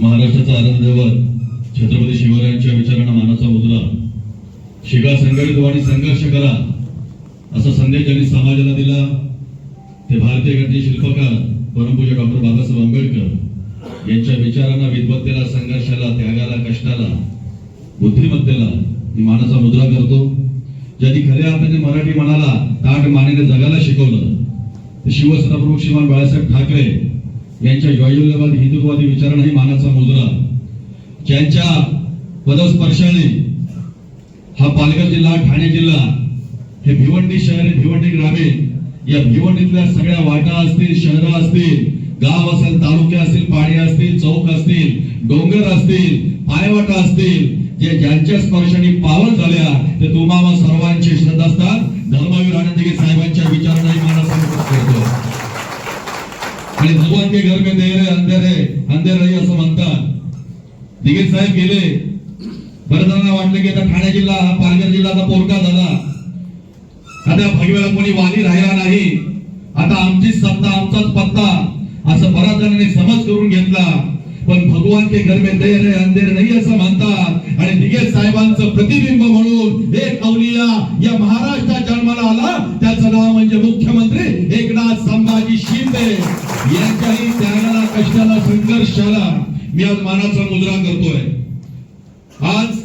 महाराष्ट्राचा आनंदवर छत्रपती शिवरायांच्या विचारांना मानाचा मुद्रा. शिगा संघटित आणि संघर्ष करा असा संदेश त्यांनी समाजाला दिला ते भारतीय घटने शिल्पकार परमपूज्य डॉक्टर बाबासाहेब आंबेडकर. यांच्या विचारांना विद्वत्तेला संघर्षाला त्यागाला कष्टाला बुद्धिमत्तेला मी मानाचा मुद्रा करतो. ज्यांनी खऱ्या अर्थाने मराठी मनाला ताट मानेने जगायला शिकवलं ते शिवसेना प्रमुख श्रीमान बाळासाहेब ठाकरे यांच्या जययुल्यवादी हिंदुत्ववादी विचारांनाही मानाचा मोजला ज्यांच्या पदस्पर्शाने हा पालघर जिल्हा ठाणे जिल्हा हे भिवंडी शहर भिवंडी ग्रामीण या भिवंडीतल्या सगळ्या वाटा असतील शहरं असतील गाव असेल तालुके असतील पाणी असतील चौक असतील डोंगर असतील पायवाटा असतील जे ज्यांच्या स्पर्शाने पावन झाल्या ते तुम्हाला सर्वांचे श्रद्धास्थान धर्मवीर आनंदगे साहेबांच्या विचारांनाही मानाचा करतो. आणि भगवान के घर में देर है अंधेर है अंधेर नाही असं म्हणतात. दिगेश साहेब गेले. बरं जणांना वाटलं की आता ठाणे जिल्हा हा पालघर जिल्हा आता पोरका झाला आता भगव्याला कोणी वाली राहिला नाही. आता आमचीच सत्ता आमचाच पत्ता. असं बऱ्याच जणांनी समज करून घेतला. पण भगवान के घर में देर है अंधेर नाही असं म्हणतात. आणि दिगेश साहेबांचं प्रतिबिंब म्हणून एक अवलिया या महाराष्ट्रात जन्माला आला. त्याचं नाव म्हणजे मुख्यमंत्री एकनाथ संभाजी शिंदे. यांच्याही त्यागाला कष्टाला संघर्षाला मी आज मानाचा मुद्रा करतोय. आज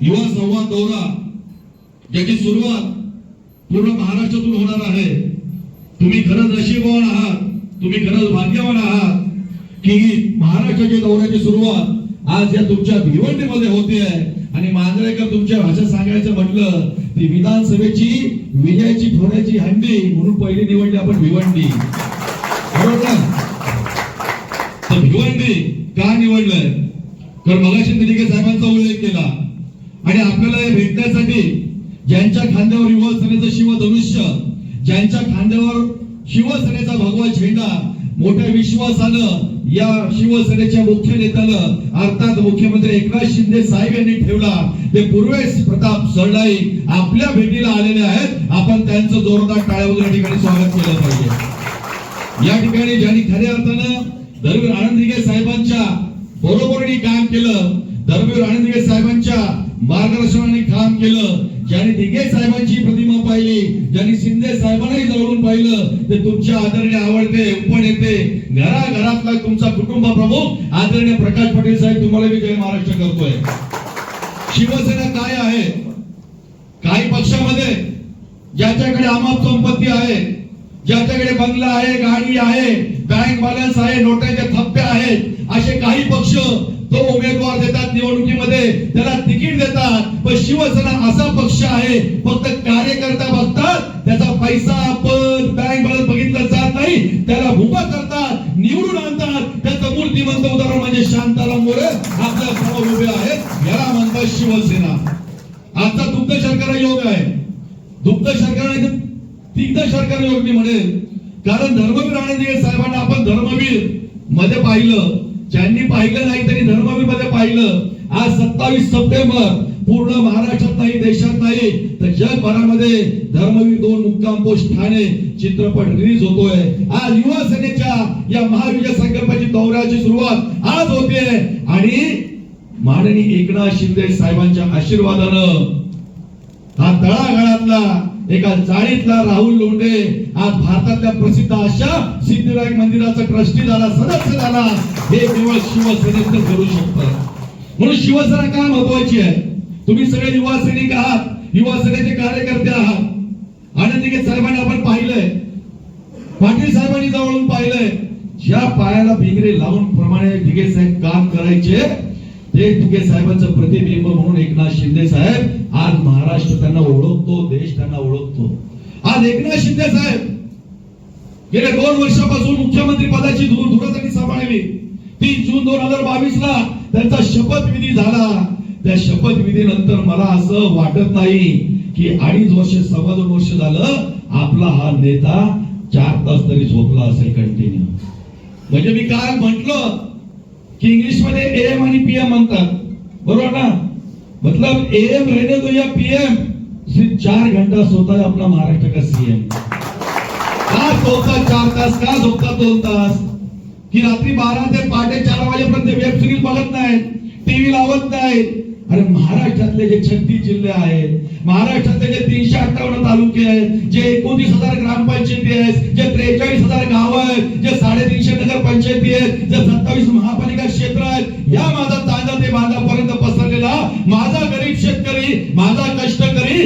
युवा संवाद दौरा ज्याची सुरुवात पूर्ण महाराष्ट्रातून होणार आहे. तुम्ही खरंच नशीबवान आहात तुम्ही खरंच भाग्यवान आहात की महाराष्ट्राच्या दौऱ्याची सुरुवात आज या तुमच्या भिवंडीमध्ये होते आहे. आणि मांजरेकर तुमच्या भाषेत सांगायचं म्हटलं ती विधानसभेची विजयाची फोड्याची हंडी म्हणून पहिली निवडली आपण भिवंडी. बरोबर तर भिवंडी का निवडलंय तर मगाशी दिलीके साहेबांचा उल्लेख केला. आणि आपल्याला हे भेटण्यासाठी ज्यांच्या खांद्यावर युवासेनेचं शिवधनुष्य ज्यांच्या खांद्यावर शिवसेनेचा भगवा झेंडा मोठ्या विश्वासानं या शिवसेनेच्या मुख्य नेत्यानं अर्थात मुख्यमंत्री एकनाथ शिंदे साहेब यांनी ठेवला. ते पूर्वेश प्रताप सरडाई आपल्या भेटीला आलेले आहेत. आपण त्यांचं जोरदार टाळ्या या ठिकाणी स्वागत केलं पाहिजे. या ठिकाणी ज्यांनी खऱ्या अर्थानं धर्मवीर आनंदीगे साहेबांच्या बरोबरीने काम केलं धर्मवीर आनंदीगे साहेबांच्या मार्गदर्शनाने काम केलं ज्यांनी दिगे साहेबांची प्रतिमा पाहिली ज्यांनी शिंदे साहेबांनाही जवळून पाहिलं ते तुमच्या आदरणीय आवडते उपनेते घराघरातला तुमचा कुटुंब प्रमुख आदरणीय प्रकाश पाटील साहेब तुम्हाला मी जय महाराष्ट्र करतोय. शिवसेना काय आहे? काही पक्षामध्ये ज्याच्याकडे अमाप संपत्ती आहे ज्याच्याकडे बंगला आहे गाडी आहे बँक बॅलन्स आहे नोटाचे थप्पे आहेत असे काही पक्ष तो उमेदवार देतात निवडणुकीमध्ये त्याला तिकीट देतात पण शिवसेना असा पक्ष आहे फक्त कार्यकर्ता बघतात त्याचा पैसा पद बँक बॅलन्स बघितलं जात नाही त्याला उभं करतात निवडून आणतात त्याचं मूर्तिमंत उदाहरण म्हणजे शांताराम मोरे आपल्यासमोर उभे आहेत याला म्हणतात शिवसेना. आजचा दुग्ध सरकार योग आहे. दुग्ध शर्करा नाही तर तिग्ध शर्करा योग मी म्हणेल कारण धर्मवीर आनंदीय साहेबांना आपण धर्मवीरमध्ये पाहिलं. ज्यांनी पाहिलं नाही त्यांनी धर्मवीरमध्ये पाहिलं. आज सत्तावीस सप्टेंबर पूर्ण महाराष्ट्रात नाही देशात नाही तर जगभरामध्ये धर्मवीर दोन मुक्काम पोस्ट ठाणे चित्रपट रिलीज होतोय. आज युवा सेनेच्या या महाविजय संकल्पाची दौऱ्याची सुरुवात आज होते आणि माननीय एकनाथ शिंदे साहेबांच्या आशीर्वादानं हा तळागाळातला एका चाळीतला राहुल लोंढे आज भारतातल्या प्रसिद्ध अशा सिद्धिविनायक मंदिराचा ट्रस्टी झाला सदस्य झाला. हे केवळ शिवसेनेत करू शकत. म्हणून शिवसेना का महत्वाची आहे? तुम्ही सगळे युवा सैनिक आहात युवा सेनेचे कार्यकर्ते आहात. आणि तिघे साहेबांनी आपण पाहिलंय. पाटील साहेबांनी जवळून पाहिलंय. ज्या पायाला भिंगरे लावून प्रमाणे ढिगे साहेब काम करायचे ते तुके साहेबांचं प्रतिबिंब म्हणून एकनाथ शिंदे साहेब आज महाराष्ट्र त्यांना ओळखतो देश त्यांना ओळखतो. आज एकनाथ शिंदे साहेब गेल्या दोन वर्षापासून मुख्यमंत्री पदाची धूर धुरा त्यांनी सांभाळली. तीन जून दोन हजार बावीस ला त्यांचा शपथविधी झाला. त्या शपथविधीनंतर मला असं वाटत नाही की अडीच वर्ष सव्वा दोन वर्ष झालं आपला हा नेता चार तास तरी झोपला असेल कंटिन्यू. म्हणजे मी काय म्हंटल की इंग्लिशमध्ये एम आणि पीएम म्हणतात. बरोबर ना? मतलब एम रहने दो या पीएम सिर्फ चार घंटा सोता है अपना महाराष्ट्र का सीएम का सोता चार तास? का झोपता दोन तास? की रात्री बारा ते पहाटे चार वाजेपर्यंत वेब सिरीज बघत नाहीत टीव्ही लावत नाहीत. अरे महाराष्ट्रातले जे छत्तीस जिल्हे आहेत महाराष्ट्रातले जे तीनशे अठ्ठावन्न तालुके आहेत जे एकोणतीस हजार ग्रामपंचायती आहेत जे त्रेचाळीस हजार गाव आहेत जे साडेतीनशे नगर आहेत जे सत्तावीस महापालिका क्षेत्र आहेत. या माझा तांजा ते बांधापर्यंत पसरलेला माझा गरीब शेतकरी माझा कष्टकरी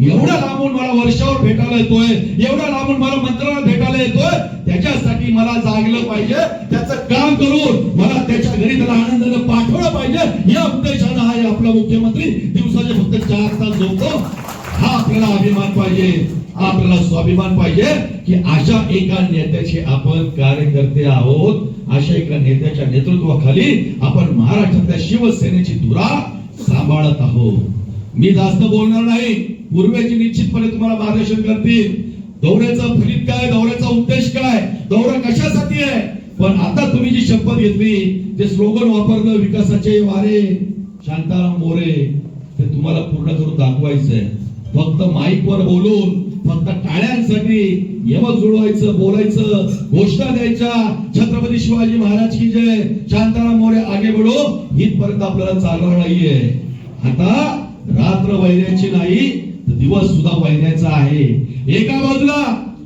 एवढा लांबून मला वर्षावर भेटायला येतोय एवढा लांबून मला मंत्रालयात भेटायला येतोय त्याच्यासाठी मला जागलं पाहिजे त्याचं काम करून मला त्याच्या घरी त्याला आनंदाने पाठवलं पाहिजे. या उद्देशानं हा आपला मुख्यमंत्री दिवसाचे फक्त आपल्याला अभिमान पाहिजे. आपल्याला स्वाभिमान पाहिजे की अशा एका नेत्याचे आपण कार्यकर्ते आहोत. अशा एका नेत्याच्या नेतृत्वाखाली आपण महाराष्ट्रातल्या शिवसेनेची धुरा सांभाळत आहोत. मी जास्त बोलणार नाही. पूर्वेची निश्चितपणे तुम्हाला मार्गदर्शन करतील. दौऱ्याचा फलित काय? दौऱ्याचा उद्देश काय? दौरा कशासाठी आहे? पण आता तुम्ही जी शपथ घेतली ते स्लोगन वापरलं विकासाचे वारे शांताराम मोरे ते तुम्हाला पूर्ण करून दाखवायचंय. फक्त माईक वर बोलून फक्त टाळ्यांसाठी यमक जुळवायचं बोलायचं घोषणा द्यायच्या. छत्रपती शिवाजी महाराज की जय. शांताराम मोरे आगे बढो. इथपर्यंत आपल्याला चालणार नाहीये. आता रात्र वैऱ्याची नाही तर दिवस सुद्धा वैऱ्याचा आहे. एका बाजूला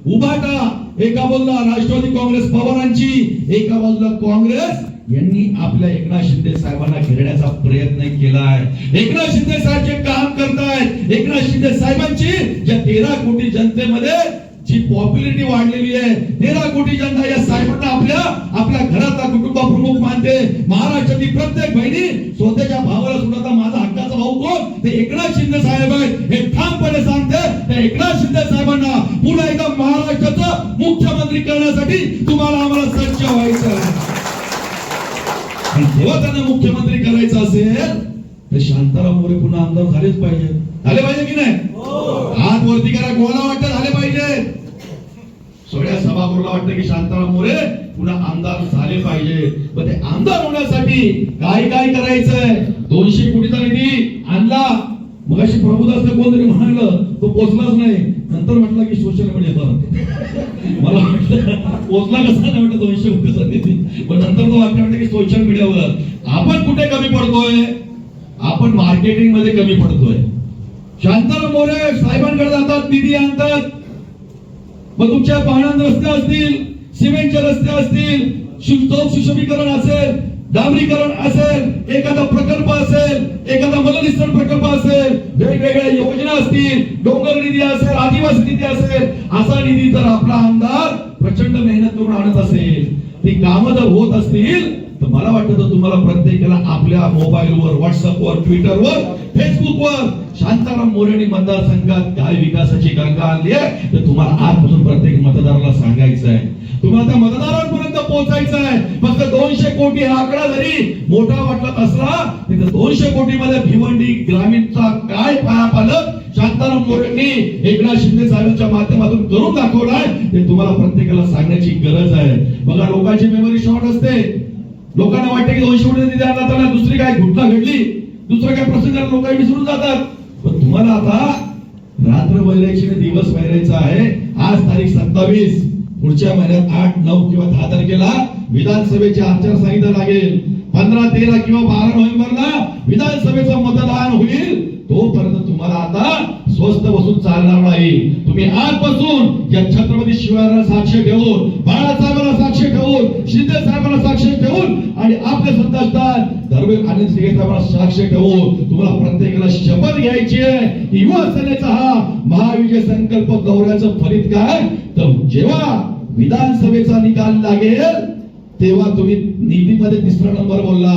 उभाटा एका बाजूला राष्ट्रवादी काँग्रेस पवारांची एका बाजूला काँग्रेस यांनी आपल्या एकनाथ शिंदे साहेबांना घेरण्याचा प्रयत्न केलाय. एकनाथ शिंदे साहेब जे काम करतायत एकनाथ शिंदे साहेबांची ज्या तेरा कोटी जनतेमध्ये जी पॉप्युलरिटी वाढलेली आहे तेरा कोटी जनता या साहेबांना आपल्या आपल्या घराचा कुटुंब प्रमुख मानते. महाराष्ट्राची प्रत्येक बहिणी स्वतःच्या भावाला सुद्धा माझा हक्काचा भाऊ कोण? ते एकनाथ शिंदे साहेब आहेत. हे ठामपणे सांगते त्या एकनाथ शिंदे साहेबांना पुन्हा एकदा महाराष्ट्राचं मुख्यमंत्री करण्यासाठी तुम्हाला आम्हाला सज्ज व्हायचं आहे. आणि जेव्हा त्यांना मुख्यमंत्री करायचं असेल तर शांताराम मोरे पुन्हा आमदार झालेच पाहिजे. झाले पाहिजे की नाही? हात वरती करा कोणाला वाटतं झाले पाहिजे? सगळ्या सभागृहाला वाटतं की शांताराम मोरे पुन्हा आमदार झाले पाहिजे. पण ते आमदार होण्यासाठी काय काय करायचंय? दोनशे कोटीचा निधी आणला. मग अशी प्रभुदास कोणतरी म्हणालं तो पोचलाच नाही. नंतर म्हटलं की सोशल मीडियावर मला वाटलं पोचला कसा नाही म्हटलं दोनशे रुपये सांगितली पण नंतर तो वाक्य वाटतं की सोशल मीडियावर आपण कुठे कमी पडतोय? आपण मार्केटिंगमध्ये कमी पडतोय. शांताराम मोरे साहेबांकडे जातात निधी आणतात. मग तुमच्या पाहण्यात रस्ते असतील सिमेंटचे रस्ते असतील चौक सुशोभीकरण असेल डांबरीकरण असेल एखादा प्रकल्प असेल एखादा मलनिस्तरण प्रकल्प असेल वेगवेगळ्या योजना असतील डोंगर निधी असेल आदिवासी निधी असेल असा निधी जर आपला आमदार प्रचंड मेहनत करून आणत असेल ती कामं जर होत असतील तर मला वाटतं तुम्हाला प्रत्येकाला आपल्या मोबाईलवर व्हॉट्सअपवर ट्विटरवर फेसबुकवर शांताराम मोरेनी मतदारसंघात काय विकासाची गंगा आणली आहे तर तुम्हाला आजपासून प्रत्येक मतदाराला सांगायचं आहे. तुम्हाला त्या मतदारांपर्यंत पोहोचायचं आहे. फक्त दोनशे कोटी हा आकडा जरी मोठा वाटत असला तिथं दोनशे कोटी मध्ये भिवंडी ग्रामीणचा काय पाया पालक शांताराम मोरेंनी एकनाथ शिंदे साहेबांच्या माध्यमातून करून दाखवलाय ते तुम्हाला प्रत्येकाला सांगण्याची गरज आहे. बघा लोकांची मेमरी शॉर्ट असते. लोकांना वाटते की दोनशे कोटी निधी आणला दुसरी काय घटना घडली? दुसरं काय प्रसंग लोकांनी लोक विसरून जातात. पण तुम्हाला आता रात्र वैरायची दिवस वैरायचा आहे. आज तारीख सत्तावीस. पुढच्या महिन्यात आठ नऊ किंवा दहा तारखेला विधानसभेची आचारसंहिता लागेल. पंधरा तेरा किंवा बारा नोव्हेंबरला विधानसभेचं मतदान होईल. तोपर्यंत तुम्हाला आता स्वस्त बसून चालणार नाही. तुम्ही आजपासून या छत्रपती शिवाजीला साक्ष ठेवून बाळासाहेबांना साक्ष ठेवून शिंदे साहेबांना साक्ष ठेवून आणि आपले संतोषदार धर्मे आनंद सिंगे साहेबांना साक्ष ठेवून तुम्हाला प्रत्येकाला शपथ घ्यायची आहे. की युवा सेनेचा हा महाविजय संकल्प दौऱ्याचं फलित काय? तर जेव्हा विधानसभेचा निकाल लागेल तेव्हा तुम्ही नीतीमध्ये तिसरा नंबर बोलला.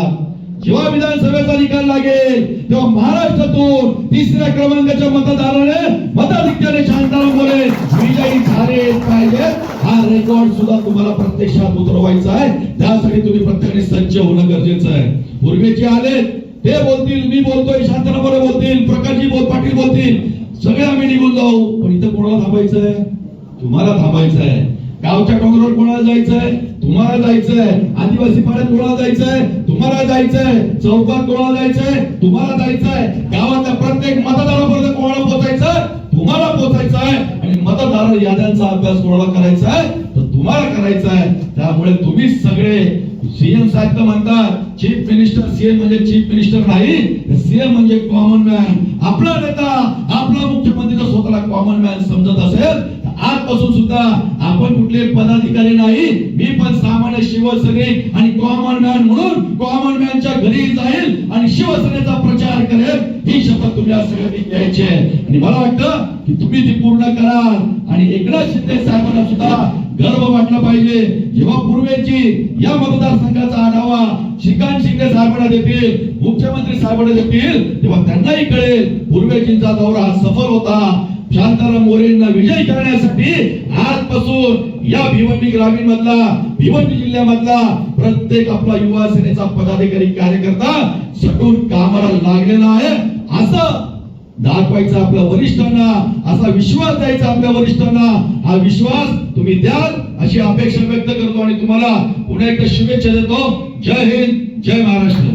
जेव्हा विधानसभेचा निकाल लागेल तेव्हा महाराष्ट्रातून तिसऱ्या क्रमांकाच्या मतदाराने मताधिक्याने शांताराम बोले. विजयी झाले पाहिजे. हा रेकॉर्ड सुद्धा तुम्हाला प्रत्यक्षात उतरवायचा आहे. त्यासाठी तुम्ही प्रत्येकाने सज्ज होणं गरजेचं आहे. पूर्वीचे आले ते बोलतील मी बोलतोय शांताराम बोले बोलतील प्रकाशजी बोल पाटील बोलतील. सगळे आम्ही निघून जाऊ. पण इथं कोणाला थांबायचं आहे तुम्हाला थांबायचं आहे गावच्या डोंगरावर कोणाला जायचंय? तुम्हाला जायचंय. आदिवासी पाड्यात कोणाला जायचंय? तुम्हाला जायचंय. चौकात कोणाला जायचंय? तुम्हाला जायचंय. गावातल्या प्रत्येक मतदारापर्यंत कोणाला पोहोचायचं तुम्हाला पोहोचायचं आहे आणि मतदार याद्यांचा अभ्यास कोणाला करायचा आहे तर तुम्हाला करायचा आहे त्यामुळे तुम्ही सगळे सीएम साहेब तर म्हणतात चीफ मिनिस्टर सीएम म्हणजे चीफ मिनिस्टर नाही सीएम म्हणजे कॉमन मॅन. आपला नेता आपला मुख्यमंत्री जर स्वतःला कॉमन मॅन समजत असेल आजपासून सुद्धा आपण कुठले पदाधिकारी नाही. मी पण सामान्य शिवसैनिक आणि कॉमन मॅन म्हणून कॉमन मॅनच्या घरी जाईल आणि शिवसेनेचा प्रचार करेल ही शपथ तुम्ही सगळ्यांनी घ्यायची आहे. आणि मला वाटतं की तुम्ही ती पूर्ण कराल. आणि एकनाथ शिंदे साहेबांना सुद्धा गर्व वाटला पाहिजे. जेव्हा पूर्वेची या मतदारसंघाचा आढावा श्रीकांत शिंदे साहेबांना देतील मुख्यमंत्री साहेबांना देतील तेव्हा त्यांनाही कळेल पूर्वेजींचा दौरा सफल होता. शांताराम मोरेंना विजय करण्यासाठी आजपासून या भिवंडी ग्रामीण मधला भिवंडी जिल्ह्यामधला प्रत्येक आपला युवा सेनेचा पदाधिकारी कार्यकर्ता सटून कामाला लागलेला आहे. असं दाखवायचा आपल्या वरिष्ठांना असा विश्वास द्यायचा आपल्या वरिष्ठांना. हा विश्वास तुम्ही द्याल अशी अपेक्षा व्यक्त करतो आणि तुम्हाला पुन्हा एकदा शुभेच्छा देतो. जय हिंद जय महाराष्ट्र.